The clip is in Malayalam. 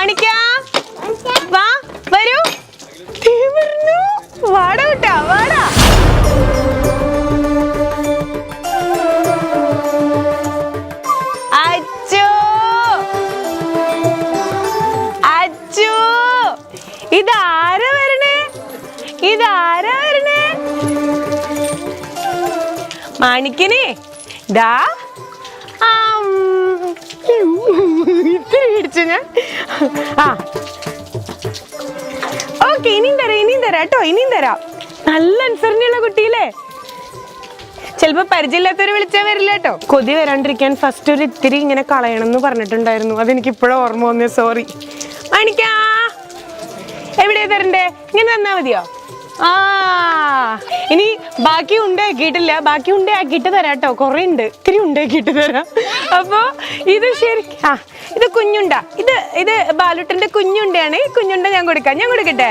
മാണിക്ക വാ വരൂ. വാടാ കുട്ടാ വാടാ. ഇതാരാ വരണേ? ഇതാരാ വരണേ? മാണിക്കനെ. ദാ പിടിച്ചു ഞാൻ ആ. ഓക്കെ ഇനിയും തരാം ഇനിയും തരാം കേട്ടോ ഇനിയും തരാം. നല്ല അനുസരണയുള്ള കുട്ടിയില്ലേ? ചിലപ്പോ പരിചയമില്ലാത്തവര് വിളിച്ചാൽ വരില്ല കേട്ടോ. കൊതി വരാണ്ടിരിക്കാൻ ഫസ്റ്റ് ഒരു ഇത്തിരി ഇങ്ങനെ കളയണം എന്ന് പറഞ്ഞിട്ടുണ്ടായിരുന്നു. അതെനിക്ക് ഇപ്പോഴും ഓർമ്മ വന്നേ സോറി മണിക്കാ എവിടെയാ തരണ്ടേ? ഇങ്ങനെ തന്നാ മതിയോ? ആ ഇനി ബാക്കി ഉണ്ടാക്കിയിട്ടില്ല ബാക്കി ഉണ്ടാക്കിയിട്ട് തരാം കേട്ടോ. കുറെ ഉണ്ട്. ഇത്തിരി ഉണ്ടാക്കിയിട്ട് തരാം. അപ്പോ ഇത് ശരി ആ ഇത് കുഞ്ഞുണ്ട. ഇത് ഇത് ബാലുട്ടന്റെ കുഞ്ഞുണ്ടയാണ്. ഈ കുഞ്ഞുണ്ട ഞാൻ കൊടുക്കാം. ഞാൻ കൊടുക്കട്ടെ?